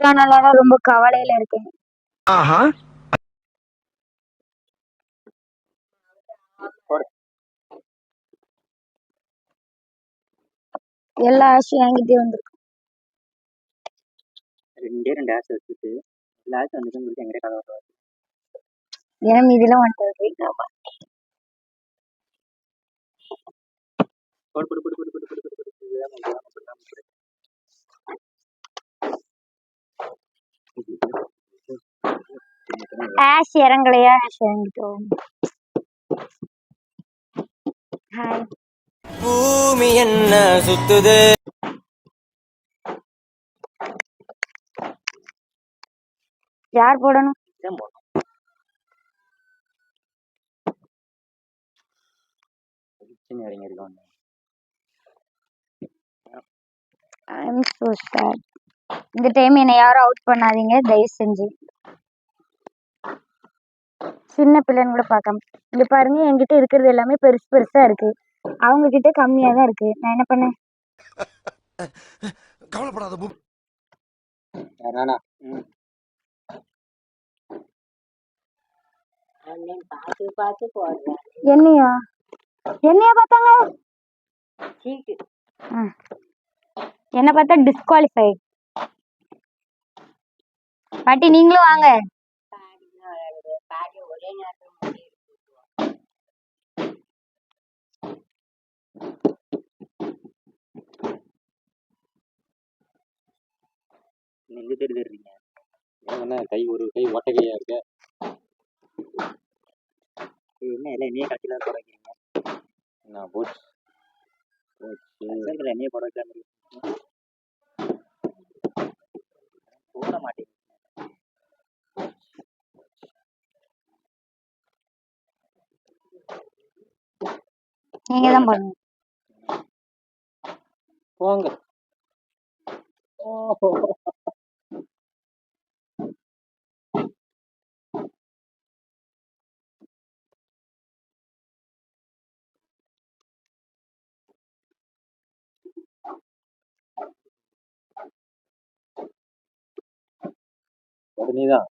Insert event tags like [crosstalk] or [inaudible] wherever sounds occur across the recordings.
கொரோனால ரொம்ப கவலையில இருக்கேன் எல்லா ஆசையும் என்கிட்டயே வந்திருக்கும் ரெண்டே ரெண்டு ஆசை வச்சுட்டு எல்லா ஆசை வந்துட்டு உங்களுக்கு எங்கிட்ட கதை வருவாரு ஏன் மீதிலாம் வந்துட்டு போடு போடு போடு போடு போடு போடு போடு ஆஷ் இறங்கலையா? ஆஷ் இறங்கிட்டோம் ஹாய் பூமி என்ன சுத்துது? யார் போடணும்? இதான் போடணும். சின்ன இந்த டைம் என்னை யாரும் அவுட் பண்ணாதீங்க தயவு செஞ்சு. சின்ன பிள்ளைன்னு கூட பார்க்காம. இங்க பாருங்க என்கிட்ட இருக்கிறது எல்லாமே பெருசு பெருசா இருக்கு. அவங்க கிட்ட கம்மியா தான் இருக்கு. நான் என்ன பண்ணேன்? [laughs] கவலைப்படாத என்னையா? என்னையா பார்த்தாங்க. என்ன பார்த்தா டிஸ்குவாலிஃபை பாட்டி நீங்களும் வாங்க. எங்க தேடி தேடுறீங்க? என்ன கை ஒரு கை ஒட்ட கையா இருக்க என்ன இல்லை நீயே கட்டில குறைக்கிறீங்க? நான் போச்சு. போச்சு நீயே குறைக்காம நீங்க தான் போடணும். போங்க. நீதான்.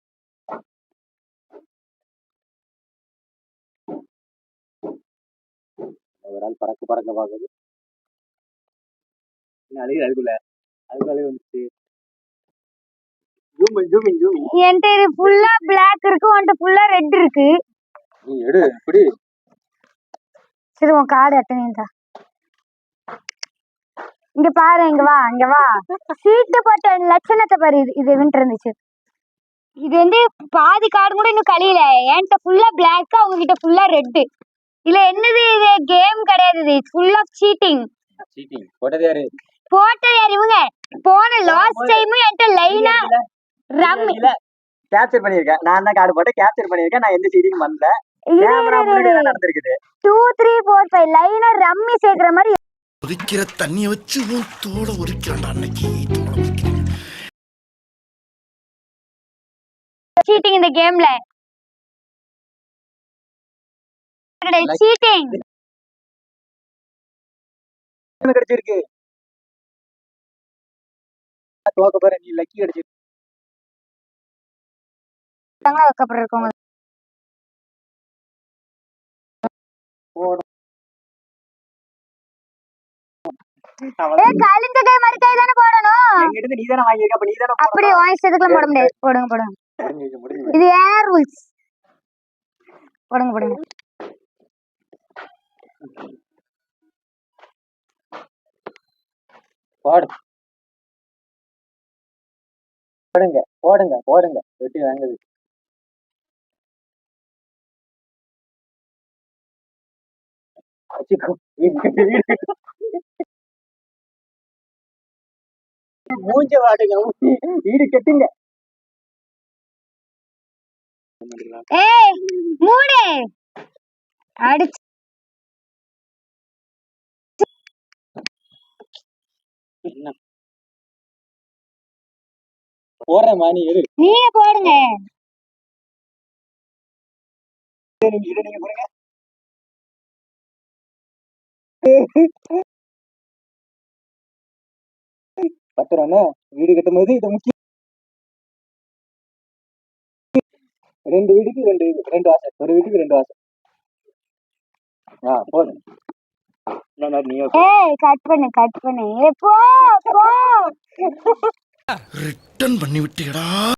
ஒரு ஆள் பறக்க பறக்க பாக்குது என்ன அழுகு அதுக்குள்ள அதுக்குள்ள அழுகு வந்துச்சு ஜூம் என்கிட்ட இது ஃபுல்லா பிளாக் இருக்கு உன்கிட்ட ஃபுல்லா ரெட் இருக்கு. நீ எடு இப்படி. சரி உன் கார்டு எத்தனை தான் இங்க பாரு இங்க வா இங்க வா. சீட்டு போட்ட லட்சணத்தை பாரு இது இது வின்ட்டு இருந்துச்சு. இது வந்து பாதி கார்டு கூட இன்னும் கழியல. என்கிட்ட ஃபுல்லா பிளாக் அவங்க கிட்ட ஃபுல்லா ரெட் இல்ல என்னது இது? கேம் கிடையாது இது. ஃபுல் ஆஃப் சீட்டிங் சீட்டிங் போட்டது யாரு? போட்டது யார் இவங்க? போன லாஸ்ட் டைமும் என்கிட்ட லைனா ரம்மி கேப்சர் பண்ணிருக்கேன் நான் தான் கார்டு போட்டு கேப்சர் பண்ணிருக்கேன் நான் எந்த சீட்டிங் பண்ணல. கேமரா முன்னாடி நடந்திருக்குது? டூ த்ரீ ஃபோர் ஃபைவ் லைனா ரம்மி சேர்க்கிற மாதிரி தண்ணிய வச்சு உன் தோட அன்னைக்கு. சீட்டிங் இந்த கேம்ல சீட்டிங் என்ன கிடைச்சிருக்கு தோக்க பாரு நீ லக்கி கிடைச்சிருக்கு அதுக்கப்புறம் இருக்கவங்க ஏ கழிஞ்ச கை மாதிரி கை தானே போடணும். நீ தானே வாங்கியிருக்க நீ தானே அப்படி போட முடியாது. போடுங்க போடுங்க. இது ஏர் ரூல்ஸ் போடுங்க போடுங்க. போடு போடுங்க போடுங்க போடுங்க வெட்டி வாங்குது. மூஞ்ச வாடுங்க வீடு கெட்டுங்க. ஏய் மூடு. அடிச்சு போடுறேன் மாணி எடு நீங்க போடுங்க. வீடு கட்டும் போது இதை முக்கியம் ரெண்டு வீட்டுக்கு ரெண்டு ரெண்டு வாசல். ஒரு வீட்டுக்கு ரெண்டு வாசல். ஆ போதும் ஏய் கட் பண்ணு கட் பண்ணு. ஏ போ போ. ரிட்டர்ன் பண்ணி விட்டியடா